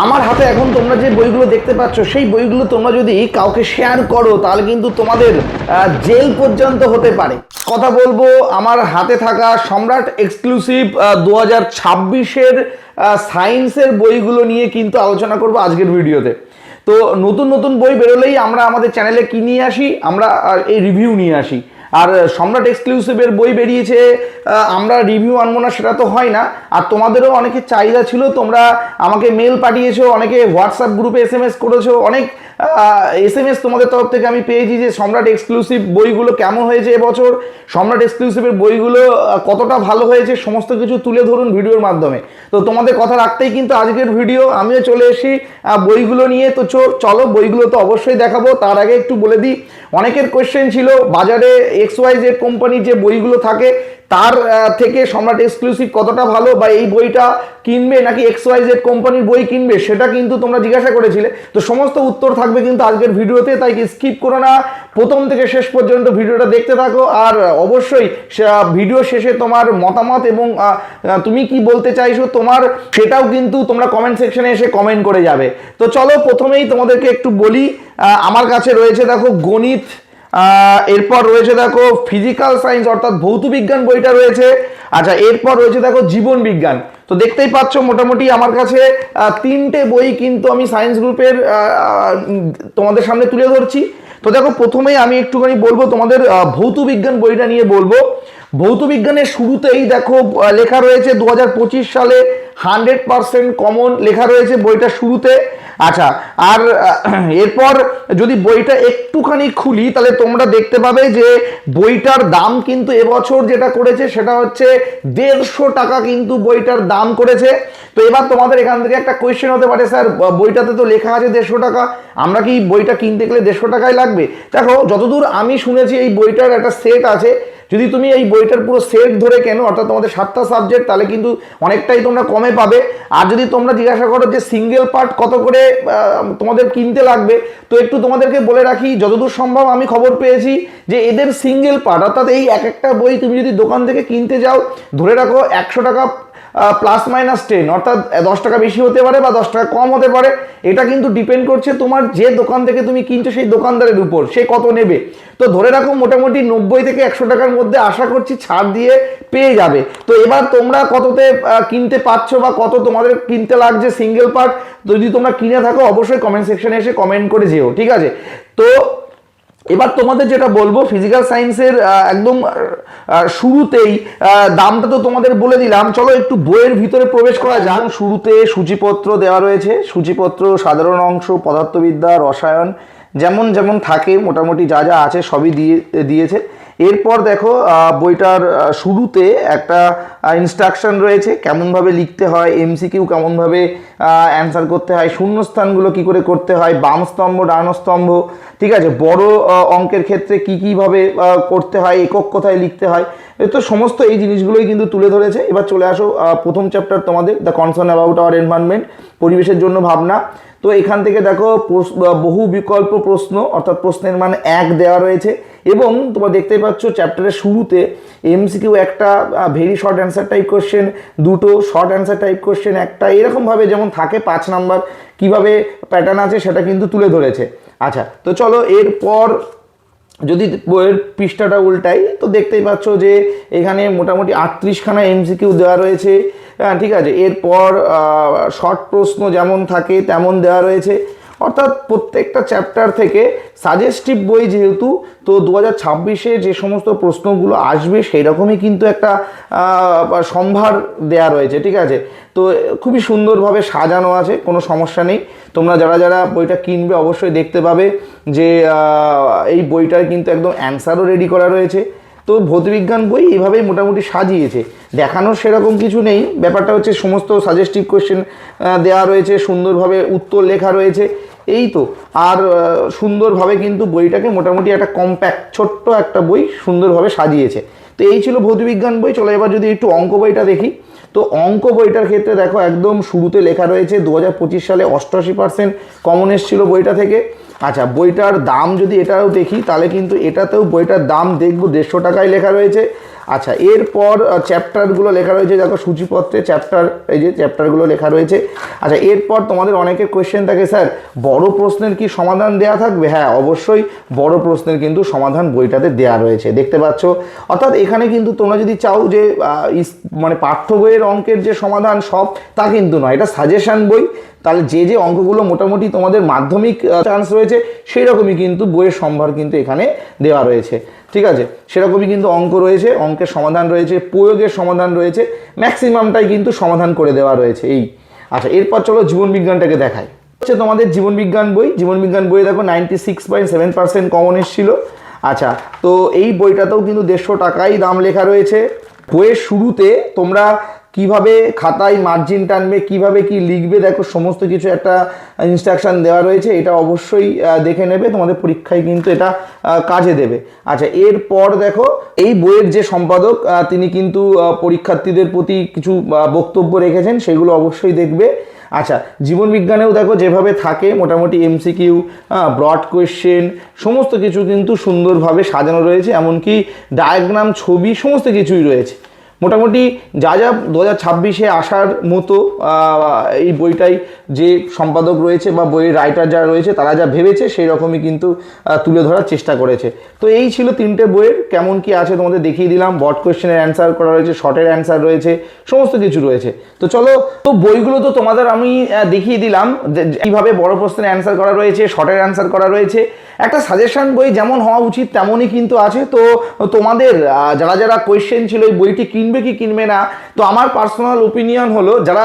আমার হাতে এখন তোমরা যে বইগুলো দেখতে পাচ্ছ, সেই বইগুলো তোমরা যদি কাউকে শেয়ার করো, তাহলে কিন্তু তোমাদের জেল পর্যন্ত হতে পারে। কথা বলব, আমার হাতে থাকা সম্রাট এক্সক্লুসিভ দু হাজার ছাব্বিশের সায়েন্সের বইগুলো নিয়ে কিন্তু আলোচনা করব আজকের ভিডিওতে। তো নতুন নতুন বই বেরোলেই আমরা আমাদের চ্যানেলে কি নিয়ে আসি? আমরা এই রিভিউ নিয়ে আসি। আর সম্রাট এক্সক্লুসিভের বই বেরিয়েছে আমরা রিভিউ আনব না সেটা তো হয় না। আর তোমাদেরও অনেকে চাহিদা ছিল তোমরা আমাকে মেল পাঠিয়েছো অনেকে হোয়াটসঅ্যাপ গ্রুপে এস এম এস করেছ অনেক এস এম এস তোমাদের তরফ থেকে আমি পেয়েছি যে সম্রাট এক্সক্লুসিভ বইগুলো কেমন হয়েছে এবছর সম্রাট এক্সক্লুসিভের বইগুলো কতটা ভালো হয়েছে সমস্ত কিছু তুলে ধরুন ভিডিওর মাধ্যমে। তো তোমাদের কথা রাখতেই কিন্তু আজকের ভিডিও আমিও চলে আহ, বইগুলো নিয়ে। তো চলো বইগুলো তো অবশ্যই দেখাবো তার আগে একটু বলে দিই অনেকের কোয়েশ্চেন ছিল বাজারে এক্স ওয়াই জেড কোম্পানির যে বইগুলো থাকে, তার থেকে সম্রাট এক্সক্লুসিভ কতটা ভালো বা এই বইটা কিনবে নাকি এক্স ওয়াই জেড কোম্পানির বই কিনবে, সেটা কিন্তু তোমরা জিজ্ঞাসা করেছিলে। তো সমস্ত উত্তর থাকবে কিন্তু আজকের ভিডিওতে, তাই স্কিপ করো না। প্রথম থেকে শেষ পর্যন্ত ভিডিওটা দেখতে থাকো আর অবশ্যই ভিডিও শেষে তোমার মতামত এবং তুমি কি বলতে চাইছো তোমার, সেটাও কিন্তু তোমরা কমেন্ট সেকশনে এসে কমেন্ট করে যাবে। তো চলো প্রথমেই তোমাদেরকে একটু বলি আমার কাছে রয়েছে দেখো গণিত এরপর রয়েছে দেখো ফিজিক্যাল সায়েন্স অর্থাৎ ভৌত বিজ্ঞান বইটা রয়েছে। আচ্ছা এরপর রয়েছে দেখো জীবন বিজ্ঞান। তো দেখতেই পাচ্ছ মোটামুটি আমার কাছে তিনটে বই কিন্তু আমি সায়েন্স গ্রুপের তোমাদের সামনে তুলে ধরছি। তো দেখো প্রথমেই আমি একটুখানি বলব তোমাদের ভৌত বিজ্ঞান বইটা নিয়ে বলব। ভৌত বিজ্ঞানের শুরুতেই দেখো লেখা রয়েছে দু হাজার পঁচিশ সালে হান্ড্রেড পার্সেন্ট কমন লেখা রয়েছে বইটা শুরুতে। আচ্ছা আর এরপর যদি বইটা একটুখানি খুলি, তাহলে তোমরা দেখতে পাবে যে বইটার দাম কিন্তু এবছর যেটা করেছে, সেটা হচ্ছে দেড়শো টাকা কিন্তু বইটার দাম করেছে। তো এবার তোমাদের এখান থেকে একটা কোয়েশ্চেন হতে পারে, স্যার বইটাতে তো লেখা আছে দেড়শো টাকা। আমরা কি বইটা কিনতে গেলে দেড়শো টাকায় লাগবে? দেখো, যতদূর আমি শুনেছি, এই বইটার একটা সেট আছে যদি তুমি এই বইটার পুরো সেট ধরে কেন, অর্থাৎ তোমাদের সাতটা সাবজেক্ট তাহলে কিন্তু অনেকটাই তোমরা কমে পাবে। আর যদি তোমরা জিজ্ঞাসা করো যে সিঙ্গেল পার্ট কত করে তোমাদের কিনতে লাগবে, তো একটু তোমাদেরকে বলে রাখি, যতদূর সম্ভব আমি খবর পেয়েছি যে এদের সিঙ্গেল পার্ট অর্থাৎ এই এক একটা বই তুমি যদি দোকান থেকে কিনতে যাও, ধরে রাখো একশো টাকা প্লাস মাইনাস টেন অর্থাৎ দশ টাকা বেশি হতে পারে বা দশ টাকা কম হতে পারে, এটা কিন্তু ডিপেন্ড করছে তোমার যে দোকান থেকে তুমি কিনছো সেই দোকানদারের উপর, সে কত নেবে। তো ধরে রাখো, মোটামুটি নব্বই থেকে একশো টাকার মধ্যে আশা করছি ছাড় দিয়ে পেয়ে যাবে। তো এবার তোমরা কততে কিনতে পারছ বা কত তোমাদের কিনতে লাগছে সিঙ্গেল পার্ট যদি তোমরা কিনে থাকো, অবশ্যই কমেন্ট সেকশনে এসে কমেন্ট করে যেও, ঠিক আছে? তো এবার তোমাদের যেটা বলব ফিজিক্যাল সায়েন্সের একদম শুরুতেই দামটা তো তোমাদের বলে দিলাম। চলো একটু বইয়ের ভিতরে প্রবেশ করা যান শুরুতে সূচিপত্র দেওয়া রয়েছে। সূচিপত্র, সাধারণ অংশ, পদার্থবিদ্যা, রসায়ন, যেমন যেমন থাকে, মোটামুটি যা যা আছে সবই দিয়ে, দিয়েছে। এরপর দেখো বইটার শুরুতে একটা ইনস্ট্রাকশন রয়েছে, কেমনভাবে লিখতে হয় এমসিকিউ কেমনভাবে অ্যান্সার করতে হয়, শূন্যস্থানগুলো কি করে করতে হয়, বাম স্তম্ভ, ডান স্তম্ভ, ঠিক আছে, বড় অঙ্কের ক্ষেত্রে কি কীভাবে করতে হয়, একক কোথায় লিখতে হয় তো সমস্ত এই জিনিসগুলোই কিন্তু তুলে ধরেছে। এবার চলে আসো প্রথম চ্যাপ্টার তোমাদের the concern about our environment পরিবেশের জন্য ভাবনা। তো এখান থেকে দেখো বহু বিকল্প প্রশ্ন, অর্থাৎ প্রশ্নের মান এক দেওয়া রয়েছে। এবং তোমরা দেখতেই পাচ্ছ চ্যাপ্টারের শুরুতে এমসিকিউ একটা very short answer type question দুটো শর্ট অ্যান্সার টাইপ কোশ্চেন একটা এরকমভাবে যেমন থাকে পাঁচ নাম্বার কীভাবে প্যাটার্ন আছে সেটা কিন্তু তুলে ধরেছে। আচ্ছা তো চলো এরপর যদি বইয়ের পৃষ্ঠাটা উল্টাই, তো দেখতেই পাচ্ছ যে এখানে মোটামুটি আটত্রিশখানা এমসিকিউ দেওয়া রয়েছে। ঠিক আছে, এরপর শর্ট প্রশ্ন যেমন থাকে তেমন দেওয়া রয়েছে। অর্থাৎ প্রত্যেকটা চ্যাপ্টার থেকে সাজেস্টিভ বই যেহেতু, তো দু হাজার ছাব্বিশে যে সমস্ত প্রশ্নগুলো আসবে সেই রকমই কিন্তু একটা সম্ভার দেয়া রয়েছে, ঠিক আছে? তো খুবই সুন্দরভাবে সাজানো আছে, কোনো সমস্যা নেই। তোমরা যারা যারা বইটা কিনবে অবশ্যই দেখতে পাবে যে এই বইটার কিন্তু একদম অ্যান্সারও রেডি করা রয়েছে। তো ভৌতবিজ্ঞান বই এভাবেই মোটামুটি সাজিয়েছে। দেখানোর সেরকম কিছু নেই। ব্যাপারটা হচ্ছে সমস্ত সাজেস্টিভ কোয়েশ্চেন দেওয়া রয়েছে, সুন্দরভাবে উত্তর লেখা রয়েছে। এই তো। আর সুন্দরভাবে কিন্তু বইটাকে মোটামুটি একটা কম্প্যাক্ট ছোট্ট একটা বই সুন্দরভাবে সাজিয়েছে। তো এই ছিল ভৌতবিজ্ঞান বই। চলো এবার যদি একটু অঙ্ক বইটা দেখি। তো অঙ্ক বইটার ক্ষেত্রে দেখো, একদম শুরুতে লেখা রয়েছে দু হাজার পঁচিশ সালে অষ্টআশি পার্সেন্ট কমন এসেছিল বইটা থেকে। আচ্ছা বইটার দাম যদি এটাও দেখি, তাহলে কিন্তু এটাতেও বইটার দাম দেখব দেড়শো টাকায় লেখা রয়েছে। আচ্ছা এরপর চ্যাপ্টারগুলো লেখা রয়েছে, দেখো সূচিপত্রে চ্যাপ্টার এই যে চ্যাপ্টারগুলো লেখা রয়েছে। আচ্ছা এরপর তোমাদের অনেকের কোয়েশ্চেন থাকে, স্যার, বড় প্রশ্নের কি সমাধান দেয়া থাকবে? হ্যাঁ অবশ্যই বড় প্রশ্নের কিন্তু সমাধান বইটাতে দেয়া রয়েছে, দেখতে পাচ্ছ? অর্থাৎ এখানে কিন্তু তোমরা যদি চাও যে মানে পাঠ্য বইয়ের অঙ্কের যে সমাধান সব, তা কিন্তু নয়, এটা সাজেশন বই। তাহলে যে যে অঙ্কগুলো মোটামুটি তোমাদের মাধ্যমিক চান্স রয়েছে সেই রকমই কিন্তু বইয়ের সম্ভার কিন্তু এখানে দেওয়া রয়েছে। ঠিক আছে? সেরকমই কিন্তু অঙ্ক রয়েছে, অঙ্কের সমাধান রয়েছে, প্রয়োগের সমাধান রয়েছে ম্যাক্সিমামটাই কিন্তু সমাধান করে দেওয়া রয়েছে, এই। আচ্ছা এরপর চলো জীবন বিজ্ঞানটাকে দেখাই। হচ্ছে তোমাদের জীবন বিজ্ঞান বই, জীবন বিজ্ঞান বইয়ে দেখো ninety six point seven percent common এসেছিল। আচ্ছা তো এই বইটাতেও কিন্তু দেড়শো টাকাই দাম লেখা রয়েছে। বইয়ের শুরুতে তোমরা কীভাবে খাতায় মার্জিন টানবে, কীভাবে কি লিখবে, দেখো সমস্ত কিছু একটা ইনস্ট্রাকশন দেওয়া রয়েছে, এটা অবশ্যই দেখে নেবে, তোমাদের পরীক্ষায় কিন্তু এটা কাজে দেবে। আচ্ছা এরপর দেখো, এই বইয়ের যে সম্পাদক তিনি কিন্তু পরীক্ষার্থীদের প্রতি কিছু বক্তব্য রেখেছেন, সেগুলো অবশ্যই দেখবে। আচ্ছা জীবন বিজ্ঞানেও দেখো, যেভাবে থাকে, মোটামুটি এমসিকিউ ব্রড কোয়েশ্চেন সমস্ত কিছু কিন্তু সুন্দরভাবে সাজানো রয়েছে, এমনকি ডায়াগ্রাম ছবি, সমস্ত কিছুই রয়েছে। মোটামুটি যা যা দু হাজার ছাব্বিশে আসার মতো এই বইটাই যে সম্পাদক রয়েছে বা বইয়ের রাইটার যারা রয়েছে, তারা যা ভেবেছে সেই রকমই কিন্তু তুলে ধরার চেষ্টা করেছে। তো এই ছিল তিনটে বইয়ের, কেমন কি আছে তোমাদের দেখিয়ে দিলাম। বট কোয়েশ্চেনের অ্যান্সার করা রয়েছে শর্টের অ্যান্সার রয়েছে, সমস্ত কিছু রয়েছে। তো চলো, তো বইগুলো তো তোমাদের আমি দেখিয়ে দিলাম যে বড় প্রশ্নের অ্যান্সার করা রয়েছে শর্টের অ্যান্সার করা রয়েছে। একটা সাজেশন বই যেমন হওয়া উচিত, তেমনই কিন্তু আছে। তো তোমাদের যারা যারা কোয়েশ্চেন ছিল এই বইটি কিনবে কি কিনবে না? তো আমার পার্সোনাল ওপিনিয়ন হলো, যারা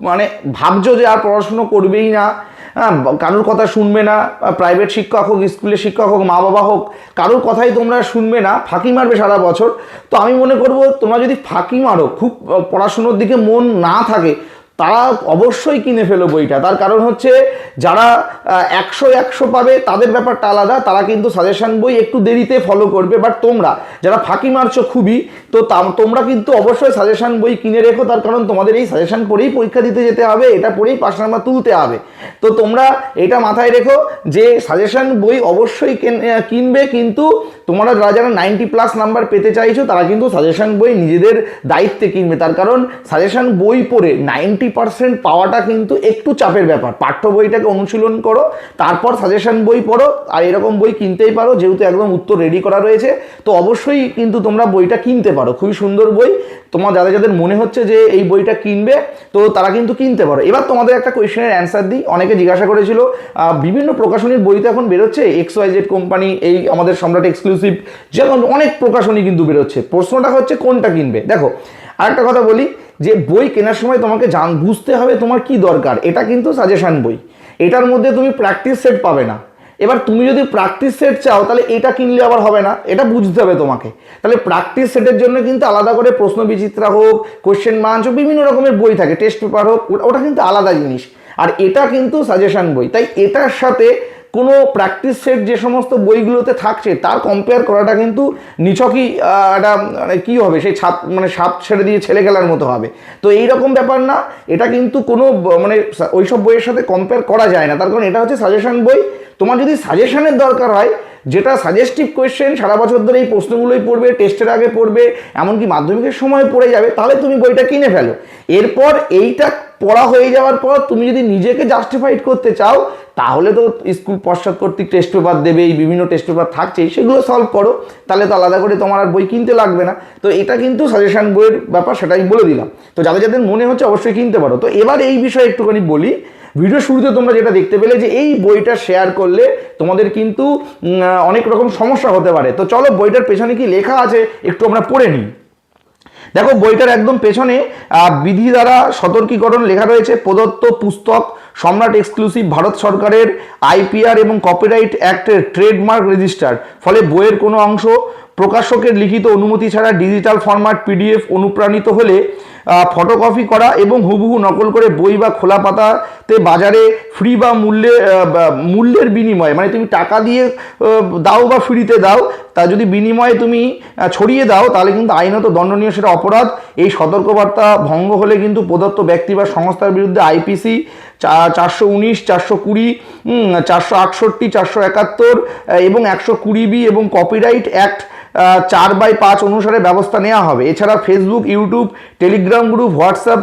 মানে ভাবছ যে আর পড়াশুনো করবেই না হ্যাঁ কারোর কথা শুনবে না প্রাইভেট শিক্ষক হোক স্কুলের শিক্ষক হোক মা বাবা হোক, কারোর কথাই তোমরা শুনবে না, ফাঁকি মারবে সারা বছর। তো আমি মনে করব, তোমরা যদি ফাঁকি মারো, খুব পড়াশুনোর দিকে মন না থাকে তারা অবশ্যই কিনে ফেলো বইটা। তার কারণ হচ্ছে যারা একশো একশো পাবে, তাদের ব্যাপারটা আলাদা। তারা কিন্তু সাজেশন বই একটু দেরিতে ফলো করবে। বাট তোমরা, যারা ফাঁকি মারছো খুবই, তো তোমরা কিন্তু অবশ্যই সাজেশন বই কিনে রেখো। তার কারণ তোমাদের এই সাজেশন পড়েই পরীক্ষা দিতে যেতে হবে, এটা পড়েই পাশ নাম্বার তুলতে হবে। তো তোমরা এটা মাথায় রেখো যে সাজেশন বই অবশ্যই কেন- কিনবে, কিন্তু তোমরা যারা যারা নাইনটি প্লাস নাম্বার পেতে চাইছো, তারা কিন্তু সাজেশন বই নিজেদের দায়িত্বে কিনবে। তার কারণ সাজেশন বই পড়ে নাইনটি পার্সেন্ট পাওয়াটা কিন্তু একটু চাপের ব্যাপার। পাঠ্য বইটাকে অনুশীলন করো, তারপর সাজেশন বই পড়ো, আর এরকম বই কিনতেই পারো, যেহেতু একদম উত্তর রেডি করা রয়েছে, তো অবশ্যই কিন্তু তোমরা বইটা কিনতে পারো। খুবই সুন্দর বই। তোমার যাদের যাদের মনে হচ্ছে যে এই বইটা কিনবে, তো তারা কিন্তু কিনতে পারো। এবার তোমাদের একটা কোয়েশ্চেনের অ্যান্সার দিই। অনেকে জিজ্ঞাসা করেছিল বিভিন্ন প্রকাশনীর বই তো এখন বেরোচ্ছে এক্স ওয়াই জেড কোম্পানি এই আমাদের সম্রাট এক্সক্লুসিভ যেমন অনেক প্রকাশনী কিন্তু বেরোচ্ছে। প্রশ্নটা হচ্ছে কোনটা কিনবে? দেখো, আরেকটা কথা বলি। যে বই কেনার সময় তোমাকে জান, বুঝতে হবে তোমার কি দরকার। এটা কিন্তু সাজেশন বই। এটার মধ্যে তুমি প্র্যাকটিস সেট পাবে না। এবার তুমি যদি প্র্যাকটিস সেট চাও, তাহলে এটা কিনলে আবার হবে না। এটা বুঝতে হবে তোমাকে। তাহলে প্র্যাকটিস সেটের জন্য কিন্তু আলাদা করে প্রশ্ন বিচিত্রা হোক কোশ্চেন মাঞ্চ হোক, বিভিন্ন রকমের বই থাকে। টেস্ট পেপার হোক, ওটা কিন্তু আলাদা জিনিস। আর এটা কিন্তু সাজেশন বই। তাই এটার সাথে কোনো প্র্যাকটিস সেট যে সমস্ত বইগুলোতে থাকছে, তার কম্পেয়ার করাটা কিন্তু নিছকই একটা মানে কী হবে, সেই ছাপ মানে সাপ ছেড়ে দিয়ে ছেলে খেলার মতো হবে। তো এই রকম ব্যাপার না, এটা কিন্তু কোনো মানে সা- ওইসব বইয়ের সাথে কম্পেয়ার করা যায় না। তার কারণ এটা হচ্ছে সাজেশন বই। তোমার যদি সাজেশনের দরকার হয়, যেটা সাজেস্টিভ কোয়েশ্চেন সারা বছর ধরে এই প্রশ্নগুলোই পড়বে টেস্টের আগে পড়বে, এমনকি মাধ্যমিকের সময় পড়ে যাবে, তাহলে তুমি বইটা কিনে ফেলো। এরপর এইটা পড়া হয়ে যাওয়ার পর তুমি যদি নিজেকে জাস্টিফাইড করতে চাও, তাহলে তো স্কুল পশ্চাৎ কর্তৃক টেস্ট পেপার দেবে, এই বিভিন্ন টেস্ট পেপার থাকছেই সেগুলো সলভ করো। তাহলে তো আলাদা করে তোমার আর বই কিনতে লাগবে না। তো এটা কিন্তু সাজেশন বইয়ের ব্যাপার, সেটাই বলে দিলাম। তো যাদের যাদের মনে হচ্ছে অবশ্যই কিনতে পারো। তো এবার এই বিষয়ে একটুখানি বলি। ভিডিও শুরুতে তোমরা যেটা দেখতে পেলে যে এই বইটা শেয়ার করলে তোমাদের কিন্তু অনেক রকম সমস্যা হতে পারে। তো চলো বইটার পেছনে কি লেখা আছে, একটু আমরা পড়ে নিই। দেখো, বইটার একদম পেছনে বিধি দ্বারা সতর্কীকরণ লেখা রয়েছে, প্রদত্ত পুস্তক, সম্রাট এক্সক্লুসিভ ভারত সরকারের, আইপিআর এবং কপিরাইট অ্যাক্টের ট্রেডমার্ক রেজিস্টার ফলে বইয়ের কোনো অংশ প্রকাশকের লিখিত অনুমতি ছাড়া ডিজিটাল ফরম্যাট পিডিএফ অনুপ্রাণিত হলে ফটোকপি করা এবং হুবহু নকল করে বই বা খোলা পাতাতে বাজারে ফ্রি বা মূল্যে মূল্যের বিনিময়ে মানে তুমি টাকা দিয়ে দাও বা ফ্রিতে দাও, তা যদি বিনিময়ে তুমি ছড়িয়ে দাও, তাহলে কিন্তু আইনত দণ্ডনীয় সেটা অপরাধ। এই সতর্কবার্তা ভঙ্গ হলে কিন্তু প্রদত্ত ব্যক্তি বা সংস্থার বিরুদ্ধে আইপিসি চারশো উনিশ, চারশো কুড়ি চারশো আটষট্টি, চারশো একাত্তর এবং একশো কুড়ি বি এবং কপিরাইট অ্যাক্ট চার বাই পাঁচ অনুসারে ব্যবস্থা নেওয়া হবে। এছাড়া Facebook YouTube Telegram group WhatsApp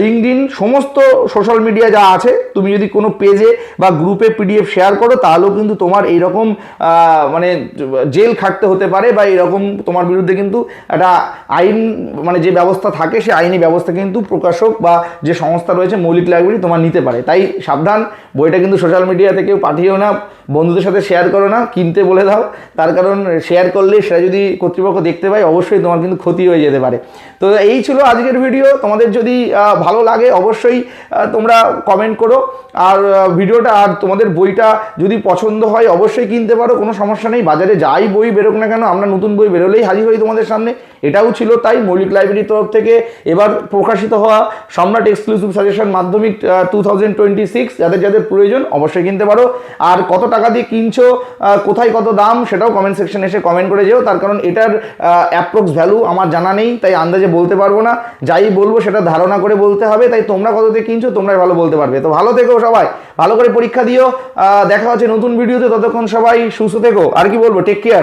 LinkedIn সমস্ত সোশ্যাল মিডিয়া যা আছে, তুমি যদি কোনো পেজে বা গ্রুপে পিডিএফ শেয়ার করো, তাহলেও কিন্তু তোমার এইরকম মানে জেল খাটতে হতে পারে বা এরকম তোমার বিরুদ্ধে কিন্তু একটা আইন মানে যে ব্যবস্থা থাকে, সে আইনি ব্যবস্থা কিন্তু প্রকাশক বা যে সংস্থা রয়েছে, মৌলিক লাইব্রেরি তোমার নিতে পারে। তাই সাবধান, বইটা কিন্তু সোশ্যাল মিডিয়া থেকেও পাঠিয়েও না, বন্ধুদের সাথে শেয়ার করো না, কিনতে বলে দাও। তার কারণ শেয়ার করলে সেটা যদি কর্তৃপক্ষ দেখতে পায়, অবশ্যই তোমার কিন্তু ক্ষতি হয়ে যেতে পারে। তো এই ছিল আজকের ভিডিও তোমাদের যদি ভালো লাগে অবশ্যই তোমরা কমেন্ট করো। আর ভিডিওটা আর তোমাদের বইটা যদি পছন্দ হয় অবশ্যই কিনতে পারো, কোনো সমস্যা নেই। বাজারে যাই বই বেরোক না কেন, আমরা নতুন বই বেরোলেই হাজির হই তোমাদের সামনে। এটাও ছিল তাই মৌলিক লাইব্রেরির তরফ থেকে। এবার প্রকাশিত হওয়া Samrat exclusive suggestion Madhyamik two thousand twenty six যাদের যাদের প্রয়োজন অবশ্যই কিনতে পারো। আর কত টাকা দিয়ে কিনছো কোথায় কত দাম, সেটাও কমেন্ট সেকশনে এসে কমেন্ট করে যেও। তার কারণ এটার অ্যাপ্রক্স ভ্যালু আমার জানা নেই, তাই আন্দাজে বলতে পারব না। যাই বলব সেটা ধারণা করে বলতে হবে, তাই তোমরা কত থেকে কিনছো তোমরাই ভালো বলতে পারবে। তো ভালো থেকো সবাই, ভালো করে পরীক্ষা দিও। দেখা হচ্ছে নতুন ভিডিওতে ততক্ষণ সবাই সুস্থ থেকো। আর কি বলব টেক কেয়ার